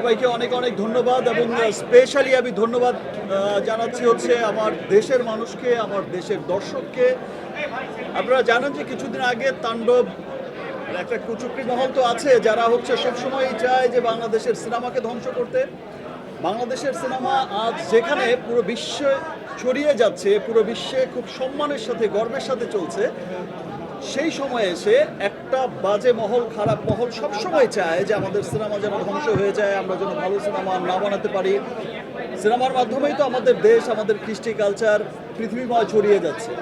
সবাইকে অনেক অনেক ধন্যবাদ এবং স্পেশালি আমি ধন্যবাদ জানাচ্ছি হচ্ছে আমার দেশের মানুষকে, আমার দেশের দর্শককে। আপনারা জানেন যে কিছুদিন আগে তাণ্ডব একটা কুচুকরি মহল তো আছে, যারা হচ্ছে সবসময় চায় যে বাংলাদেশের সিনেমাকে ধ্বংস করতে। বাংলাদেশের সিনেমা আজ যেখানে পুরো বিশ্বে ছড়িয়ে যাচ্ছে, পুরো বিশ্বে খুব সম্মানের সাথে, গর্বের সাথে চলছে। সেই সময়ে এসে একটা বাজে মহল, খারাপ মহল সবসময় চায় যে আমাদের সিনেমা যেন ধ্বংস হয়ে যায়, আমরা যেন ভালো সিনেমা না বানাতে পারি। সিনেমার মাধ্যমেই তো আমাদের দেশ, আমাদের কৃষ্টি কালচার পৃথিবীময় ছড়িয়ে যাচ্ছে।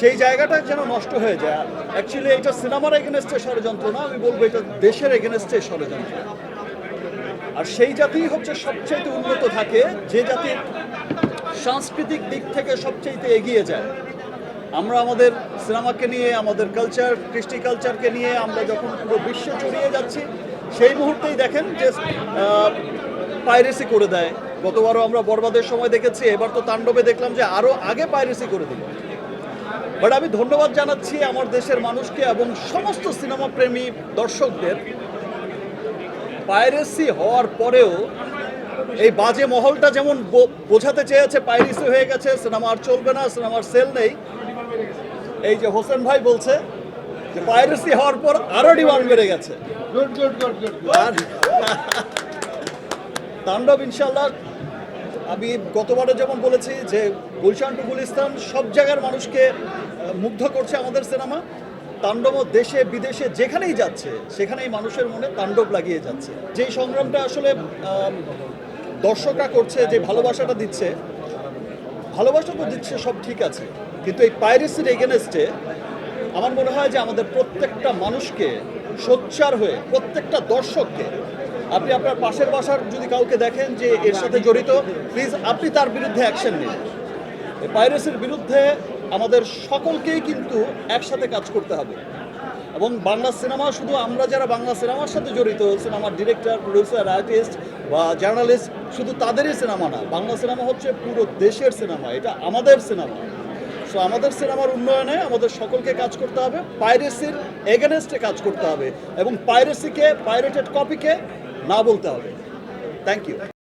সেই জায়গাটা যেন নষ্ট হয়ে যায়। অ্যাকচুয়ালি এটা সিনেমার এগেনস্টে ষড়যন্ত্র না, আমি বলব এটা দেশের এগেনস্টে ষড়যন্ত্র। আর সেই জাতি হচ্ছে সবচাইতে উন্নত থাকে, যে জাতির সাংস্কৃতিক দিক থেকে সবচাইতে এগিয়ে যায়। আমরা আমাদের সিনেমাকে নিয়ে, আমাদের কালচার কৃষ্টি কালচারকে নিয়ে আমরা যখন পুরো বিশ্বে ছড়িয়ে যাচ্ছি, সেই মুহূর্তেই দেখেন যে পাইরেসি করে দেয়। গতবারও আমরা বরবাদের সময় দেখেছি, এবার তো তাণ্ডবে দেখলাম যে আরও আগে পাইরেসি করে দিল। বাট আমি ধন্যবাদ জানাচ্ছি আমার দেশের মানুষকে এবং সমস্ত সিনেমা প্রেমী দর্শকদের। পাইরেসি হওয়ার পরেও এই বাজে মহলটা যেমন বোঝাতে চেয়েছে পাইরেসি হয়ে গেছে, সিনেমা আর চলবে না, সিনেমার সেল নেই এই যে হোসেন ভাই বলছে যে পাইরেসি হওয়ার পর আরও ডিমান্ড বেড়ে গেছে। তাণ্ডব ইনশাল্লাহ আমি গতবারে যেমন বলেছি যে গুলশান টু গুলিস্তান সব জায়গার মানুষকে মুগ্ধ করছে আমাদের সিনেমা। তাণ্ডব দেশে বিদেশে যেখানেই যাচ্ছে সেখানেই মানুষের মনে তাণ্ডব লাগিয়ে যাচ্ছে। যেই সংগ্রামটা আসলে দর্শকরা করছে যে ভালোবাসাটা দিচ্ছে ভালোবাসা তো দিচ্ছে সব ঠিক আছে। কিন্তু এই পাইরেসির এগেনস্টে আমার মনে হয় যে আমাদের প্রত্যেকটা মানুষকে সোচ্চার হয়ে, প্রত্যেকটা দর্শককে আপনি আপনার পাশের বাসার যদি কাউকে দেখেন যে এর সাথে জড়িত প্লিজ আপনি তার বিরুদ্ধে অ্যাকশন নিন। এই পাইরেসির বিরুদ্ধে আমাদের সকলকেই কিন্তু একসাথে কাজ করতে হবে। এবং বাংলা সিনেমা শুধু আমরা যারা বাংলা সিনেমার সাথে জড়িত, সিনেমার ডিরেক্টর প্রডিউসার আর্টিস্ট বা জার্নালিস্ট শুধু তাদেরই সিনেমা না, বাংলা সিনেমা হচ্ছে পুরো দেশের সিনেমা, এটা আমাদের সিনেমা। সো আমাদের সিনেমার উন্নয়নে আমাদের সকলকে কাজ করতে হবে পাইরেসির এগেনেস্টে কাজ করতে হবে এবং পাইরেসিকে পাইরেটেড কপিকে না বলতে হবে। Thank you